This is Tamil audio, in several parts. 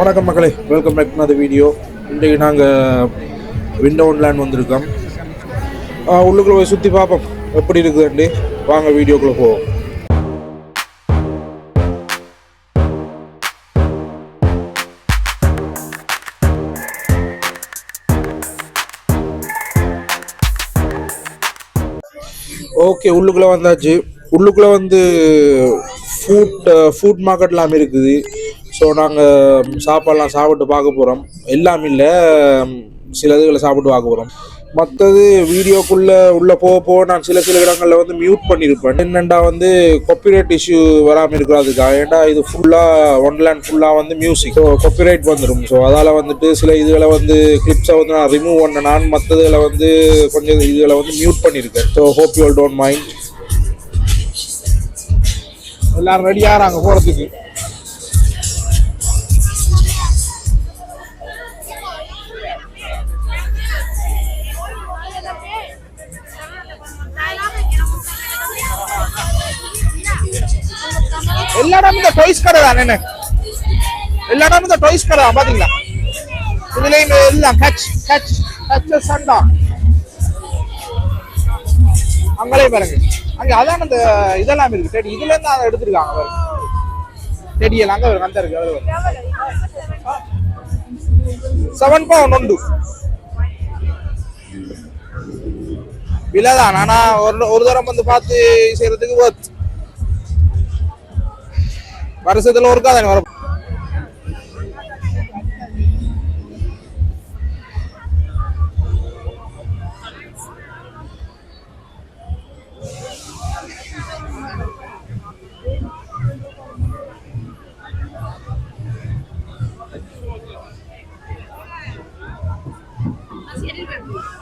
வணக்கம் மக்களே. வெல்கம் பேக் டு வீடியோ இன்றைக்கு நாங்கள் விண்டோ லேண்ட் வந்திருக்கோம். உள்ளுக்குள்ளே போய் சுற்றி பார்ப்போம். எப்படி இருக்குதுண்டி வாங்க வீடியோக்குள்ளே போவோம். ஓகே உள்ளுக்குள்ளே வந்தாச்சு. உள்ளுக்குள்ளே வந்து ஃபுட் ஃபுட் மார்க்கெட்லாம் இருக்குது. ஸோ நாங்கள் சாப்பாடெலாம் சாப்பிட்டு பார்க்க போகிறோம் எல்லாம் இல்லை சில இதுகளை சாப்பிட்டு பார்க்க போகிறோம் மற்றது வீடியோக்குள்ளே உள்ளே போக போக நான் சில சில இடங்களில் வந்து மியூட் பண்ணியிருப்பேன். என்னென்னா வந்து காப்பிரைட் இஷ்யூ வராமல் இருக்கிறதுக்காக ஏன்டா இது ஃபுல்லாக ஒன்லேண்ட் ஃபுல்லாக வந்து மியூசிக் ஸோ காப்பிரைட் வந்துடும் ஸோ அதால் வந்துட்டு சில இதுகளை வந்து கிளிப்ஸை வந்து நான் ரிமூவ் பண்ண நான் மற்றதுகளை வந்து கொஞ்சம் இதுகளை வந்து மியூட் பண்ணியிருக்கேன். So hope you don't mind எல்லாரும் ரெடியாகிறாங்க போகிறதுக்கு எல்லா இடமும் இந்த டொய்ஸ் கடை தான் என்ன எல்லா இடமும் இந்த டொய்ஸ் கடை தான் பாத்தீங்களா இதுலயும் எல்லாம் கட்ச் கட்ச் கட்ச் சண்டா அங்களே பாருங்க. அங்க அதான் அந்த இதெல்லாம் இருக்கு. டெடி இதுல இருந்து அதை எடுத்திருக்காங்க பாருங்க. டெடியெல்லாம் அங்க ஒரு அந்த இருக்கு அது செவன் பவுண்ட் உண்டு விலைதான். ஆனா ஒரு ஒரு தரம் வந்து பார்த்து செய்யறதுக்கு ஒர்த் வருஷத்துல ஒருக்கா தானே வரும்.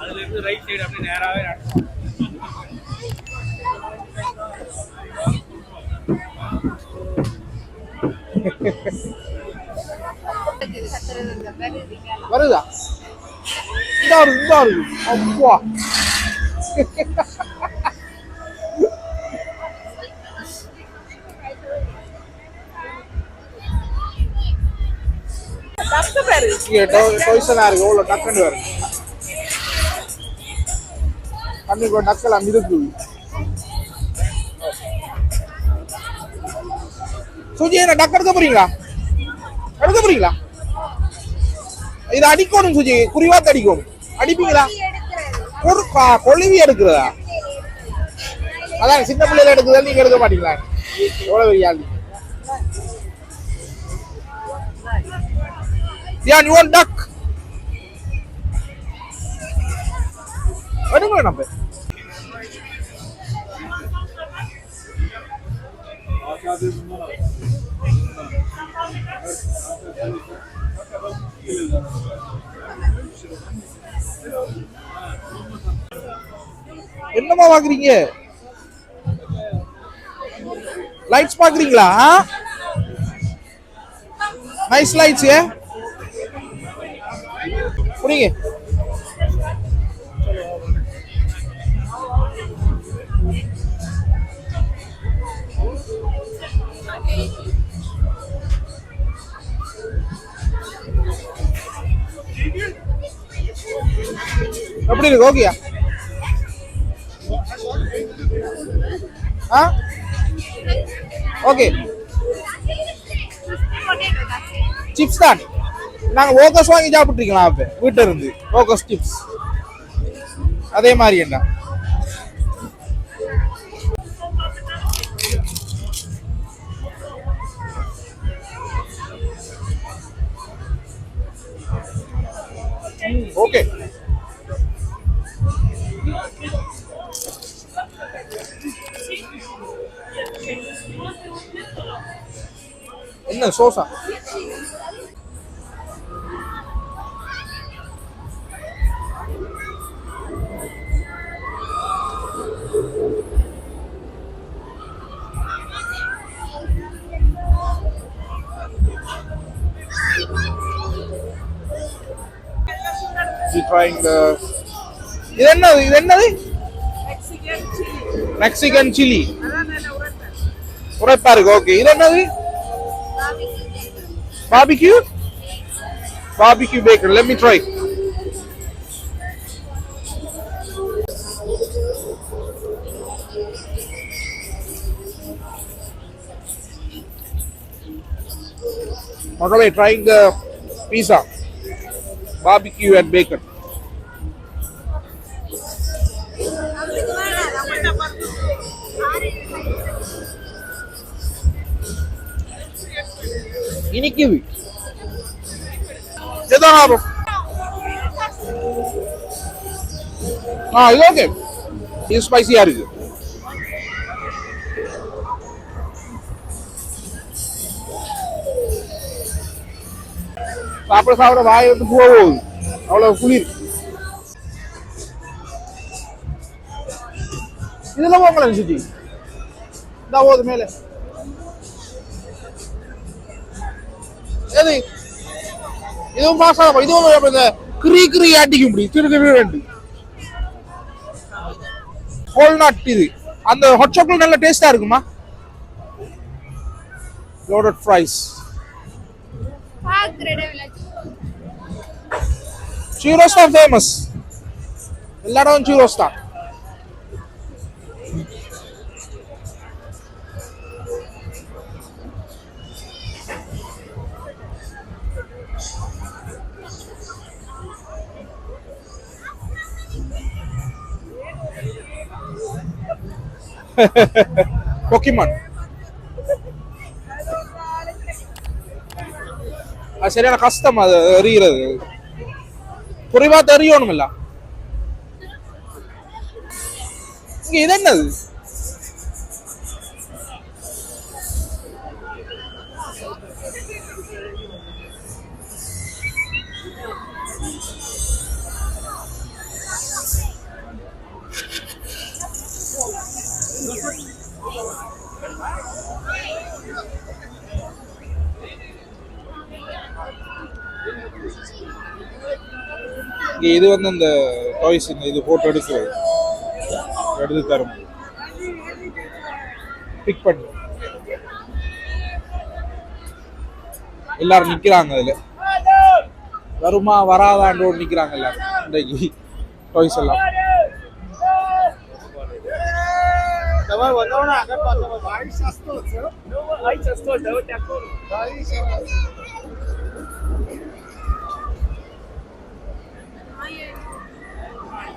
அதுல இருந்து ரைட் சைடு அப்படி நேராவே நடக்கும். வருதா? இதா வருது இந்த வருது அப்பா இங்க இருக்கு. எவ்வளோ டக்குன்னு வரும் கண்ணுக்கு நக்கலாம் மிதக்குது. சுஜி என்ன டக்கு எடுக்க போறீங்களா? எடுக்க போறீங்களா? இது அடிக்கணும் சுஜி குறிவாத்து அடிக்கணும். அடிப்பீங்களா? ஒரு கொழுவி எடுக்கிறதா? அதான் சின்ன பிள்ளைல எடுக்குதா நீங்க எடுக்க மாட்டீங்களா? எவ்வளவு பெரிய ஆள்? Yeah, you want duck? எடுங்க நம்ம. என்னமா பாக்குறீங்க லைட்ஸ் பாக்குறீங்களா? நைஸ் லைட்ஸ் புரியுங்க எப்படி இருக்கு ஓகேயா ஆ? ஓகே சிப்ஸ் தான். நாங்க ஓகஸ் வாங்கி சாப்பிட்டுருக்கலாம் அப்ப. வீட்டுல இருந்து. ஓகஸ் சிப்ஸ் அதே மாதிரி என்ன? என்ன சோசா trying the இது என்னது இது என்னது Mexican Barbecue? Barbecue bacon. Let me try. Magalay trying the pizza, barbecue and bacon. இனிக்குது எதான் லாபம் ஆ இது ஓகே இது ஸ்பைசியா இருக்கு சாப்பிட சாப்பிட வாய் வந்து போகுது அவ்வளவு குளிர் இதெல்லாம் போங்களேன் சுஜி இந்த போகுது மேலே எது? இதுவும் பாஸ் ஆகும் இதுவும் இந்த கிரி கிரி ஆட்டிக்க முடியும் திரு திரு ரெண்டு ஹோல் நாட் இது. அந்த ஹாட் சாக்லேட் நல்ல டேஸ்டா இருக்குமா? லோடட் ஃப்ரைஸ் சீரோஸ் தான் ஃபேமஸ் எல்லா இடமும் சீரோஸ் தான். பொக்கிமான் அது சரியான கஷ்டம் அது எறிகிறது. குறைவா தெரியணும் இல்ல இங்க இது என்னது? எனக்கு இது வந்து இந்த டாய்ஸ் இந்த இது போட்டோ எடுக்கிறது எடுத்து தரும். பிக் பண்ணு. எல்லாரும் நிக்கிறாங்க அதுல. வருமா வராதான்றோடு நிக்கிறாங்க எல்லாரும். இன்றைக்கு டாய்ஸ் எல்லாம்.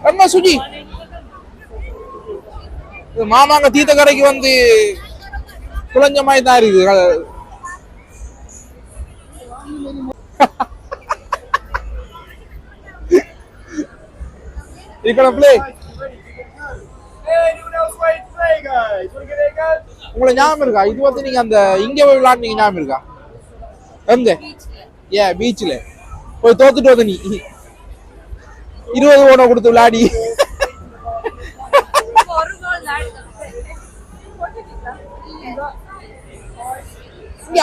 அம்மா சுஜி? மாமாங்க தீர்த்த கரைக்கு வந்து குழஞ்ச மாதிரி தான் இருக்கு உங்களை ஞாபகம் இருக்கா? இது வந்து நீங்க அந்த இங்க போய் விளையாடுனீங்க ஞாபகம் இருக்கா? எங்க? ஏ பீச்சில் போய் தோத்துட்டு வந்து நீ. இருபது ஓனை கொடுத்து விளையாடி.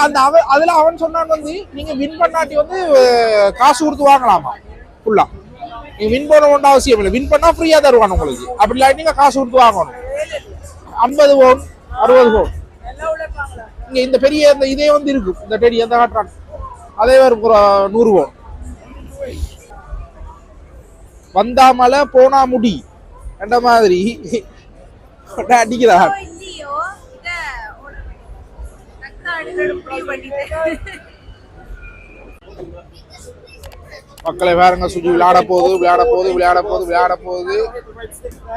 அந்த அவன் அதுல அவன் சொன்னான் வந்து நீங்க வின் பண்ணாட்டி வந்து காசு கொடுத்து வாங்கலாமா? ஃபுல்லா நீங்க வின் பண்ண வேண்டிய அவசியம் இல்லை. வின் பண்ணா ஃப்ரீயா தருவான் உங்களுக்கு. அப்படி இல்லாட்டி நீங்க காசு கொடுத்து வாங்கணும். ஐம்பது ஓன் அறுபது ஓன். இங்க இந்த பெரிய இந்த இதே வந்து இருக்கு. இந்த டெடி எந்த காட்டுறாங்க அதே ஒரு நூறு ஓன். வந்தா மலை போனா முடி. அந்த மாதிரி. அடிக்கிறான் மக்களை வேறங்க சுஜி விளையாட போகுது விளையாட போகுது விளையாட போகுது விளையாட போகுது.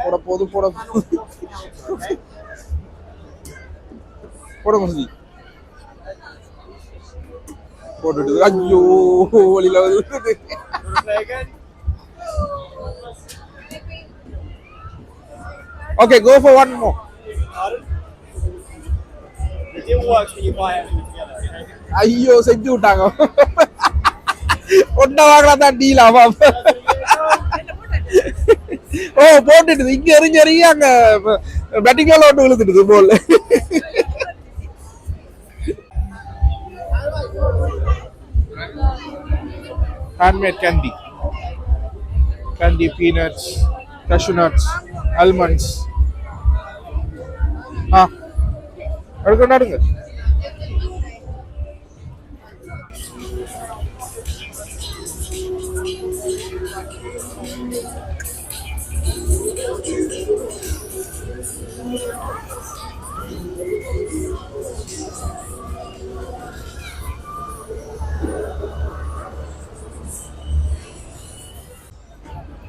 போட போகுது போட போகுது. போடுங்க சுஜி போட்டுட்டு ஐயோ வழியில வந்து Okay go for one more It didn't work, so you buy everything together. ஐயோ செஞ்சு விட்டாங்க ஒன்ன வாங்கலாம் தான் டீல் ஆமாம் ஓ போட்டுட்டு இங்க எறிஞ்சு எறிஞ்சு அங்க பேட்டிங்ல ஒன்று விழுந்துட்டு போல் handmade candy candy peanuts cashew nuts almonds ஆ. எடுக்கணும் எடுங்க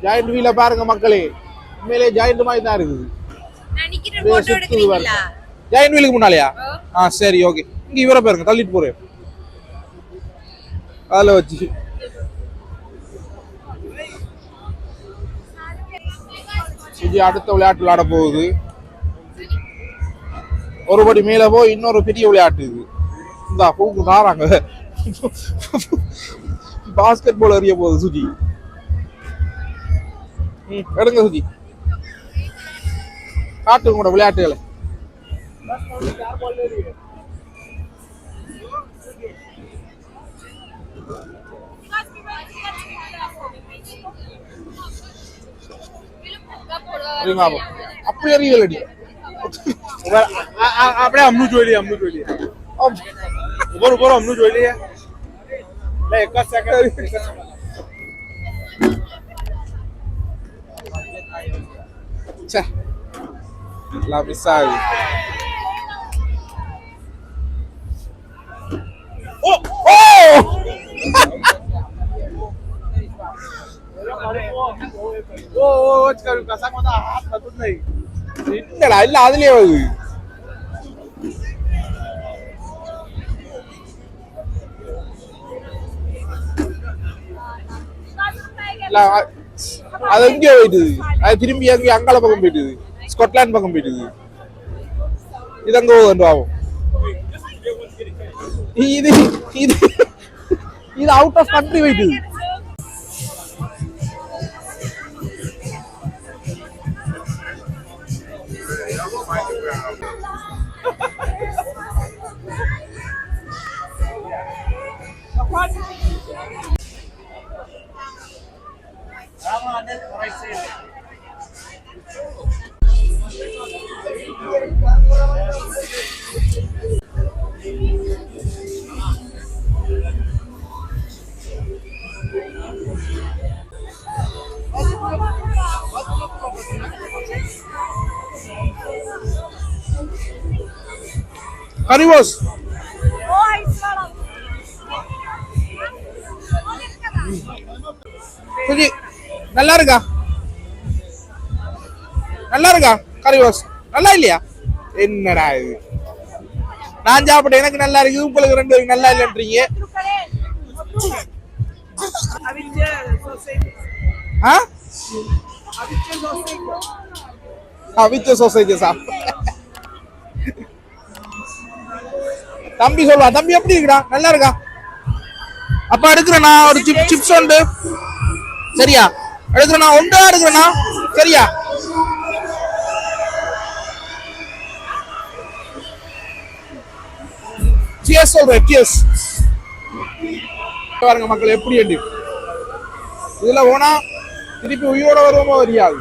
ஜாயிண்ட் வீல பாருங்க மக்களே. உண்மையிலே ஜாயிண்ட் மாதிரி தான் இருக்குது. வீலுக்கு முன்னாலயா ஆ சரி ஓகே இங்க இவரை பாருங்க தள்ளிட்டு போறேன். அதில் வச்சு. சுஜி அடுத்த விளையாட்டு விளையாட போகுது. ஒரு படி மேல போய் இன்னொரு பெரிய விளையாட்டு இது. இந்தா பூக்கு தாராங்க. பாஸ்கெட் பால் எறிய போகுது சுஜி. ம், எடுங்க சுஜி. காட்டு உங்களோட விளையாட்டுகளை இருங்க அப்போ. அப்படி எறியலடி આપણે અમનું જોઈ લઈએ અમનું જોઈ લઈએ ઉભો ઉભો રહો, અમનું જોઈ લઈએ લે એક જ સેકન્ડ એક la missile. Oh! Oh! இல்லடா இல்ல அதுலயே வருது அது எங்கே போயிட்டுது அது திரும்பி அங்கே அங்கால பக்கம் போயிட்டுது ஸ்காட்லாந்து பக்கம் போயிட்டுது இது அங்க போகுது ஆகும் இது இது இது அவுட் ஆஃப் கண்ட்ரி போயிட்டுது கரிவோஸ் சுஜி நல்லா இருக்கா நல்லா இருக்கா கரிவாஸ் நல்லா இல்லையா என்னடா இது? நான் சாப்பிட்டேன். எனக்கு நல்லா இருக்கு. உங்களுக்கு ரெண்டு பேருக்கு நல்லா இல்லைன்றீங்க. ஆ? அவிச்ச சொசைட்டி சார் தம்பி சொல்வா தம்பி எப்படி இருக்குடா? நல்லா இருக்கா? அப்ப எடுக்கிறேண்ணா. ஒரு சிப் சிப்ஸ் உண்டு. சரியா? எடுக்கிறேண்ணா. ஒன்றா எடுக்கிறேண்ணா. சரியா? சியஸ் சொல்றேன் சியஸ் பாருங்க மக்கள் எப்படி என்று இதுல போனா திருப்பி உயிரோட வருவோமோ தெரியாது.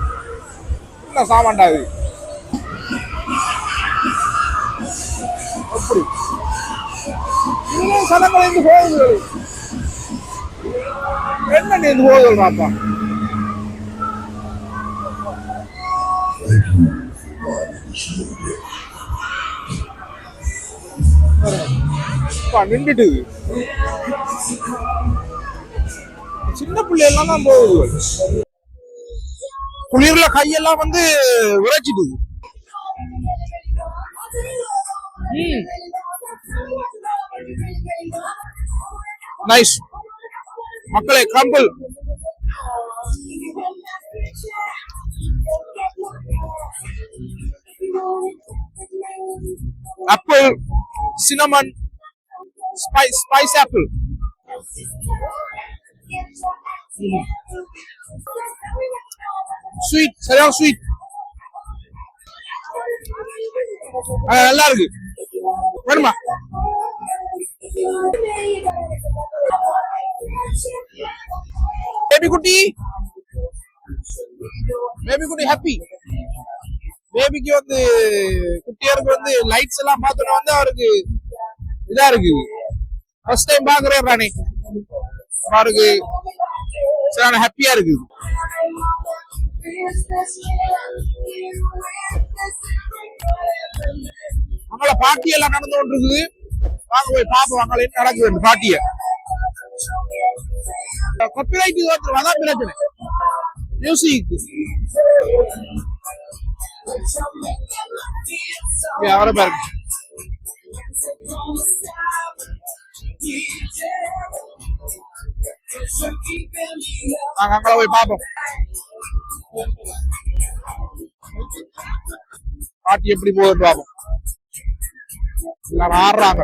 என்ன சாமான்டா இது? அப்படி இதுல சனங்கள் இருந்து போகுது. என்ன அப்பா நின்றுட்டு. சின்ன பிள்ளையெல்லாம் தான் போகுது. குளிர்ல கையெல்லாம் வந்து விரைச்சிடுது நைஸ் மக்களே compel apple cinnamon spice spice apple sweet சரியான ஸ்வீட் நல்லா இருக்கு. வேணுமா பேபி குட்டி? பேபி குட்டி ஹாப்பி பேபிக்கு வந்து குட்டியாருக்கு வந்து லைட்ஸ் எல்லாம் பார்த்தோன்னா வந்து அவருக்கு இதா இருக்கு. ஃபர்ஸ்ட் டைம் பாக்குறேன் ராணி. அவருக்கு சரியான ஹாப்பியா இருக்கு அங்கே பாட்டி எல்லாம் நடந்து கொண்டு இருக்குது வாங்க போய் பாப்போம். அங்கே என்ன நடக்குது அந்த பாட்டிய. காப்பிரைட் வந்து அதான் பிரச்சனை மியூசிக் அவரை பாருங்க. நாங்க அங்கே போய் பார்ப்போம் பாட்டி எப்படி போகுதுன்னு பார்ப்போம் எல்லாரும் ஆடுறாங்க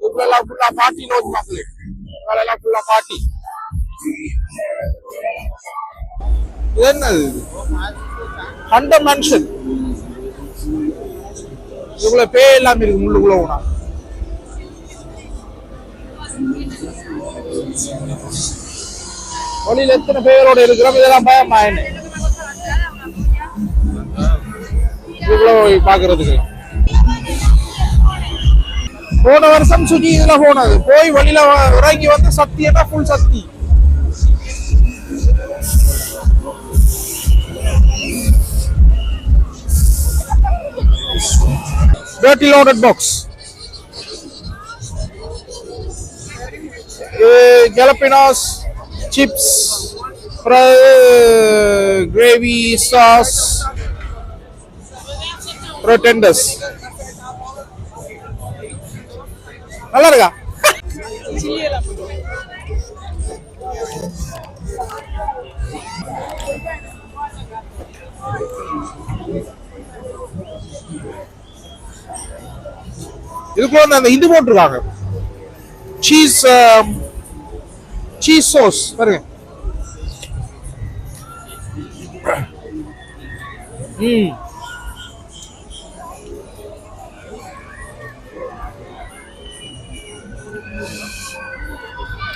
ஃபுல்லா பாட்டி நோக்கி மக்களே எல்லாம் ஃபுல்லா பாட்டி இது என்னது இது ஹண்ட மனுஷன் இதுக்குள்ள பேய் எல்லாம் இருக்கு முள்ளுக்குள்ள போனா. வழியில எத்தனை பேரோட இருக்கிறோம்? இதெல்லாம் பயமா என்ன? போய் பாக்குறதுக்கு போன வருஷம் சுஜி இதுல போனது போய் வெளியில வ- இறங்கி வந்து சத்தியன்னா ஃபுல் சக்தி dirty loaded box jalapenos chips gravy sauce tenders நல்லா இருக்கா இதுக்குள்ள வந்து அந்த இது போட்டிருக்காங்க. சீஸ் சீஸ் சோஸ் பாருங்க. ம்.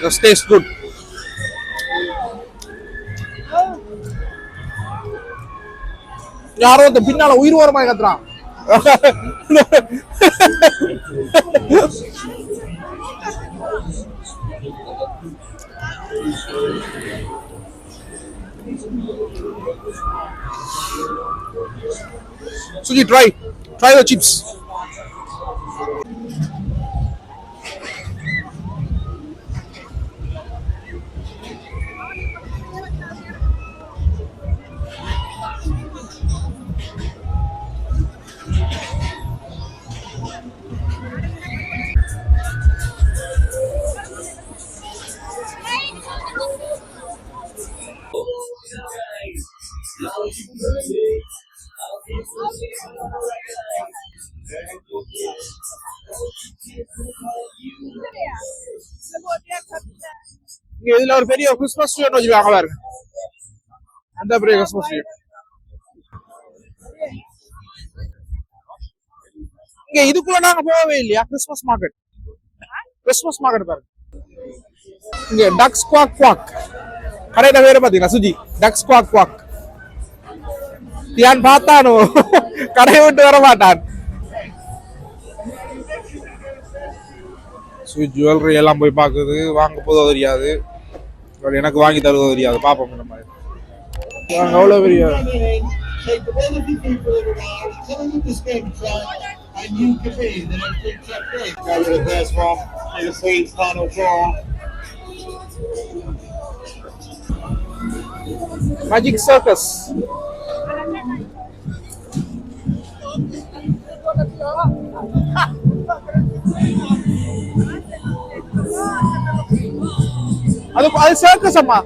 Just tastes good. யாரோ இந்த பின்னால உயிர் ஓரமாக கத்துறான் Suji, try. Try the chips. இதுல ஒரு பெரிய கிறிஸ்மஸ் ட்ரீ ஒன்று வச்சிருக்காங்க பாருங்க. அந்த பெரிய கிறிஸ்மஸ் ட்ரீ இங்க இதுக்குள்ள நாங்க போகவே இல்லையா? கிறிஸ்மஸ் மார்க்கெட் கிறிஸ்மஸ் மார்க்கெட் பாருங்க. இங்க டக்ஸ் குவாக் குவாக் கடையில வேற பாத்தீங்களா சுஜி டக்ஸ் குவாக் குவாக் தியான் பார்த்தானோ? கடையை விட்டு வர மாட்டான். ஜுவல்லரி எல்லாம் போய் பார்க்குது வாங்க போதோ தெரியாது. பட் எனக்கு வாங்கி தருவது தெரியாது. பார்ப்போம் இந்த மாதிரி. அவ்வளோ பெரிய Take the Ha! அது சர்க்கஸ் அம்மா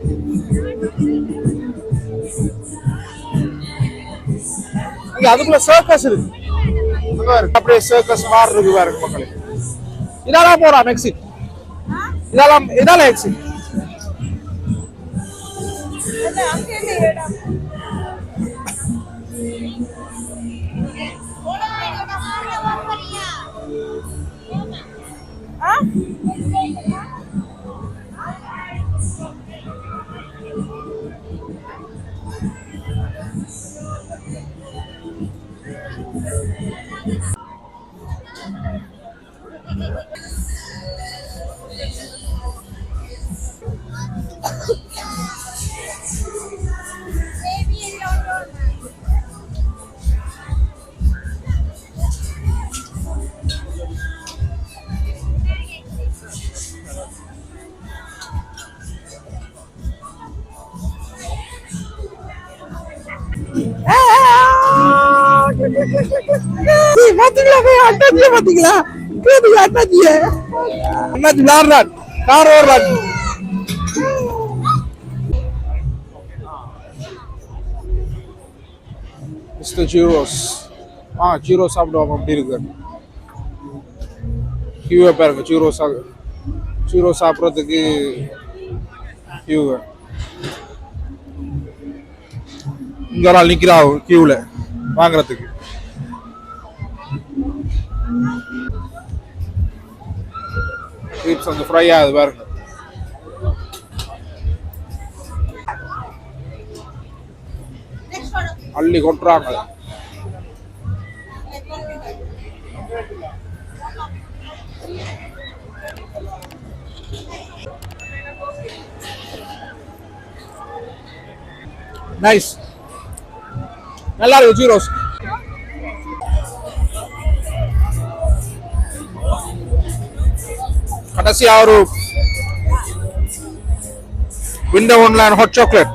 இங்க அதுக்குள்ள சர்க்கஸ் இருக்கு. அப்படியே சர்க்கஸ் மாதிரி இருக்கு பாருங்க மக்களே. இதெல்லாம் போறான் எக்ஸிட் இதெல்லாம் இதெல்லாம் எக்ஸிட் பாத்தீங்களா போய் அண்ணாச்சிய பாத்தீங்களா கேட்டீங்க அண்ணாச்சிய அண்ணாச்சி விளாடுறான் கார் ஓடுறான் மிஸ்டர் ஜீரோஸ் ஆ ஜீரோ சாப்பிடுவாங்க அப்படி இருக்கு. கியூவை பாருங்க ஜீரோ சா ஜீரோ சாப்பிட்றதுக்கு கியூவை இங்கே ஒரு ஆள் நிற்கிறா கியூவில் வாங்குறதுக்கு. கிரிப்ஸ் அந்த ஃப்ரை ஆகுது பாருங்க அள்ளி கொட்டுறாங்க நைஸ் நல்லா இருக்கு ஜீரோஸ் கடைசியா ஒரு விண்டோ ஒன்ல ஹாட் சாக்லேட்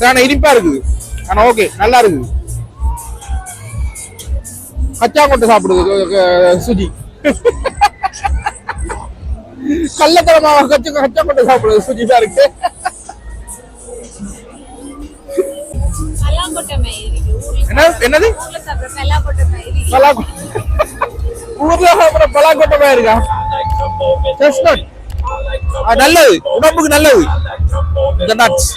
சார் இனிப்பா இருக்குது. ஆனா ஓகே நல்லா இருக்குது. கச்சா கொட்டை சாப்பிடுது சுஜி. கள்ளத்தனமாக கச்சா கச்சா கொட்டை சாப்பிடுது சுஜி தான் இருக்கு என்ன என்னது? ஊர்ல சாப்பிடுற பல்லாங்கொட்டை மயிறு பலாக்கொட்டமா இருக்கா? செஸ்னட் நல்லது. உடம்புக்கு நல்லது. இந்த நட்ஸ்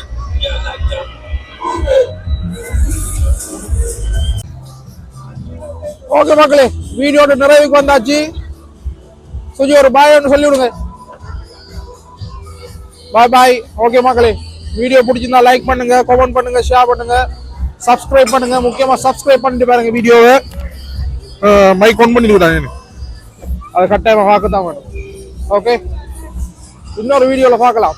ஓகே மக்களே வீடியோட நிறைவுக்கு வந்தாச்சு. சுஜி ஒரு பாய் ஒன்று சொல்லி விடுங்க பாய் பாய் ஓகே மக்களே வீடியோ பிடிச்சிருந்தா லைக் பண்ணுங்க கமெண்ட் பண்ணுங்க ஷேர் பண்ணுங்க. சப்ஸ்கிரைப் பண்ணுங்க. முக்கியமா சப்ஸ்கிரைப் பண்ணிட்டு பாருங்க வீடியோவை. மைக் ஒன் பண்ணி விடாங்க அதை கட்டாயமாக பார்க்க தான் வேணும். ஓகே இன்னொரு வீடியோவில் பார்க்கலாம்.